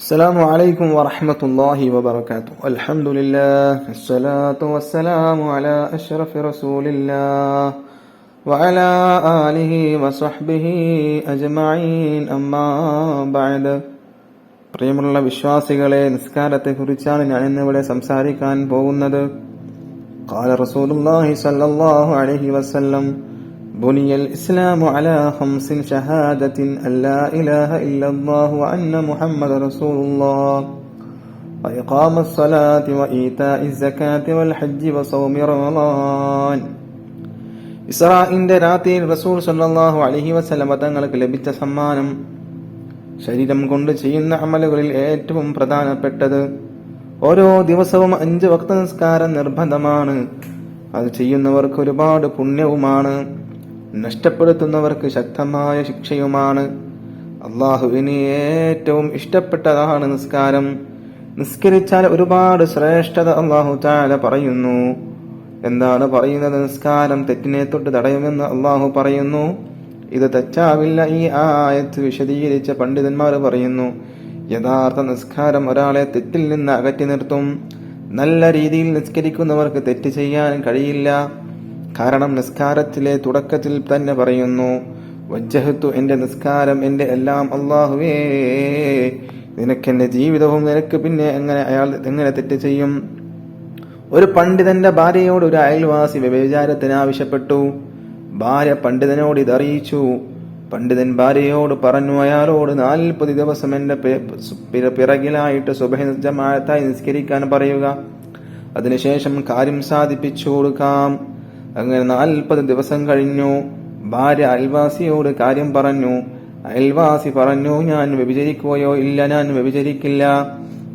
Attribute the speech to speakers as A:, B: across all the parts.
A: السلام عليكم ورحمة الله وبركاته الحمد لله الصلاة والسلام على أشرف رسول الله وعلى آله وصحبه أجمعين أما بعد പ്രിയമുള്ള വിശ്വാസികളെ നിസ്കാരത്തെക്കുറിച്ചാണ് ഞാൻ ഇന്നിവിടെ സംസാരിക്കാൻ പോകുന്നത് قال رسول الله صلى الله عليه وسلم بني الإسلام على خمس شهادة أن لا إله إلا الله وأن محمد رسول الله وإقام الصلاة وإيتاء الزكاة والحج وصوم رمضان ഇസ്രാഇന്റെ രാത്രിയിൽ റസൂൽ സല്ലല്ലാഹു അലൈഹി വസല്ലമ തങ്ങൾക്ക് ലഭിച്ച സമ്മാനം ശരീരം കൊണ്ട് ചെയ്യുന്ന അമലുകളിൽ ഏറ്റവും പ്രധാനപ്പെട്ടത് ഓരോ ദിവസവും അഞ്ച് വക്ത നിസ്കാരം നിർബന്ധമാണ് അത് ചെയ്യുന്നവർക്ക് ഒരുപാട് പുണ്യവുമാണ് നഷ്ടപ്പെടുത്തുന്നവർക്ക് ശക്തമായ ശിക്ഷയുമാണ്. അള്ളാഹുവിന് ഏറ്റവും ഇഷ്ടപ്പെട്ടതാണ് നിസ്കാരം. നിസ്കരിച്ചാൽ ഒരുപാട് ശ്രേഷ്ഠത അള്ളാഹു താല പറയുന്നു. എന്താണ് പറയുന്നത്? നിസ്കാരം തെറ്റിനെ തൊട്ട് തടയുമെന്ന് അള്ളാഹു പറയുന്നു. ഇത് തെറ്റാവില്ല ഈ ആയത്ത് വിശദീകരിച്ച പണ്ഡിതന്മാർ പറയുന്നു. യഥാർത്ഥ നിസ്കാരം ഒരാളെ തെറ്റിൽ നിന്ന് അകറ്റി നിർത്തും. നല്ല രീതിയിൽ നിസ്കരിക്കുന്നവർക്ക് തെറ്റ് ചെയ്യാൻ കഴിയില്ല. കാരണം നിസ്കാരത്തിലെ തുടക്കത്തിൽ തന്നെ പറയുന്നു വജ്ജഹത്തു എന്റെ നിസ്കാരം എന്റെ എല്ലാം അള്ളാഹുവേ നിനക്ക് എന്റെ ജീവിതവും നിനക്ക് പിന്നെ എങ്ങനെ അയാൾ എങ്ങനെ തെറ്റ് ചെയ്യും? ഒരു പണ്ഡിതന്റെ ഭാര്യയോട് ഒരു അയൽവാസി വ്യഭിചാരത്തിന് ആവശ്യപ്പെട്ടു. ഭാര്യ പണ്ഡിതനോട് ഇതറിയിച്ചു. പണ്ഡിതൻ ഭാര്യയോട് പറഞ്ഞു അയാളോട് നാൽപ്പത് ദിവസം പി- പിറകിലായിട്ട് സുബഹജമായത്തായി നിസ്കരിക്കാൻ പറയുക. അതിനുശേഷം കാര്യം സാധിപ്പിച്ചു കൊടുക്കാം. അങ്ങനെ നാൽപ്പത് ദിവസം കഴിഞ്ഞു. ഭാര്യ അയൽവാസിയോട് കാര്യം പറഞ്ഞു. അയൽവാസി പറഞ്ഞു ഞാൻ വ്യഭിചരിക്കുകയോ ഇല്ല ഞാൻ വ്യഭിചരിക്കില്ല.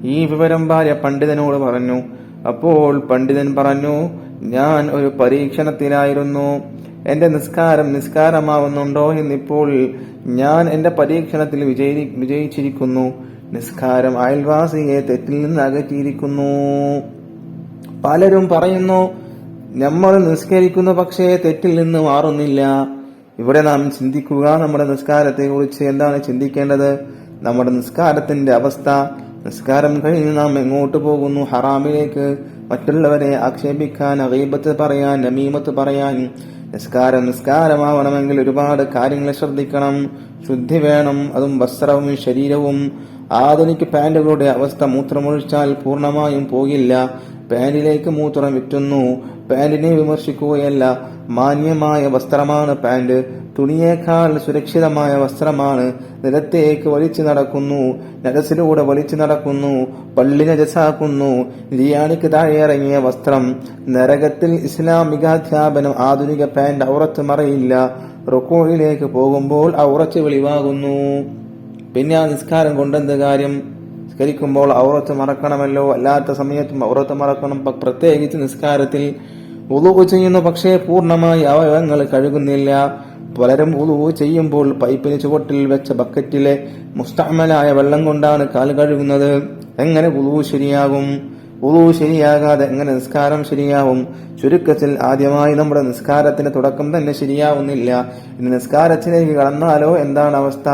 A: ഈ വിവരം ഭാര്യ പണ്ഡിതനോട് പറഞ്ഞു. അപ്പോൾ പണ്ഡിതൻ പറഞ്ഞു ഞാൻ ഒരു പരീക്ഷണത്തിലായിരുന്നു. എന്റെ നിസ്കാരം നിസ്കാരമാവുന്നുണ്ടോ എന്നിപ്പോൾ ഞാൻ എന്റെ പരീക്ഷണത്തിൽ വിജയി വിജയിച്ചിരിക്കുന്നു. നിസ്കാരം അയൽവാസിയെ തെറ്റിൽ നിന്ന് അകറ്റിയിരിക്കുന്നു. പലരും പറയുന്നു നമ്മൾ നിസ്കരിക്കുന്ന പക്ഷേ തെറ്റിൽ നിന്ന് മാറുന്നില്ല. ഇവിടെ നാം ചിന്തിക്കുക നമ്മുടെ നിസ്കാരത്തെ കുറിച്ച് എന്താണ് ചിന്തിക്കേണ്ടത്? നമ്മുടെ നിസ്കാരത്തിന്റെ അവസ്ഥ. നിസ്കാരം കഴിഞ്ഞ് നാം എങ്ങോട്ട് പോകുന്നു? ഹറാമിലേക്ക് മറ്റുള്ളവരെ ആക്ഷേപിക്കാൻ അഗീബത്ത് പറയാൻ നമീമത്ത് പറയാൻ. നിസ്കാരം നിസ്കാരമാവണമെങ്കിൽ ഒരുപാട് കാര്യങ്ങൾ ശ്രദ്ധിക്കണം. ശുദ്ധി വേണം. അതും വസ്ത്രവും ശരീരവും. ആധുനിക പാന്റുകളുടെ അവസ്ഥ മൂത്രമൊഴിച്ചാൽ പൂർണമായും പോകില്ല. പാന്റിലേക്ക് മൂത്രം വിറ്റുന്നു. പാന്റിനെ വിമർശിക്കുകയല്ല. മാന്യമായ വസ്ത്രമാണ് പാന്റ്. തുണിയേക്കാൾ സുരക്ഷിതമായ വസ്ത്രമാണ്. നിലത്തേക്ക് വലിച്ചു നടക്കുന്നു. നരസിലൂടെ വലിച്ചു നടക്കുന്നു. പള്ളി നജസാക്കുന്നു. ലിയാണിക്ക് താഴെ ഇറങ്ങിയ വസ്ത്രം. നരകത്തിൽ ഇസ്ലാമികാധ്യാപനം ആധുനിക പാന്റ് ഔറത്ത് മറയില്ല. റൊക്കോയിലേക്ക് പോകുമ്പോൾ ഔറച്ച് വെളിവാകുന്നു. പിന്നെ ആ നിസ്കാരം കൊണ്ടെന്ത് കാര്യം? നിസ്കരിക്കുമ്പോൾ ഔറത്ത് മറക്കണമല്ലോ. അല്ലാത്ത സമയത്തും ഔറത്ത് മറക്കണം. പ്രത്യേകിച്ച് നിസ്കാരത്തിൽ ഉളുവ് ചെയ്യുന്നു. പക്ഷേ പൂർണമായി അവയവങ്ങൾ കഴുകുന്നില്ല. പലരും ഉളുവ് ചെയ്യുമ്പോൾ പൈപ്പിന് ചുവട്ടിൽ വെച്ച ബക്കറ്റിലെ മുസ്തമലായ വെള്ളം കൊണ്ടാണ് കാൽ കഴുകുന്നത്. എങ്ങനെ ഉളുവ് ശരിയാകും? ഉളുവ് ശരിയാകാതെ എങ്ങനെ നിസ്കാരം ശരിയാവും? ചുരുക്കത്തിൽ ആദ്യമായി നമ്മുടെ നിസ്കാരത്തിന്റെ തുടക്കം തന്നെ ശരിയാവുന്നില്ല. ഇനി നിസ്കാരത്തിലേക്ക് കടന്നാലോ? എന്താണ് അവസ്ഥ?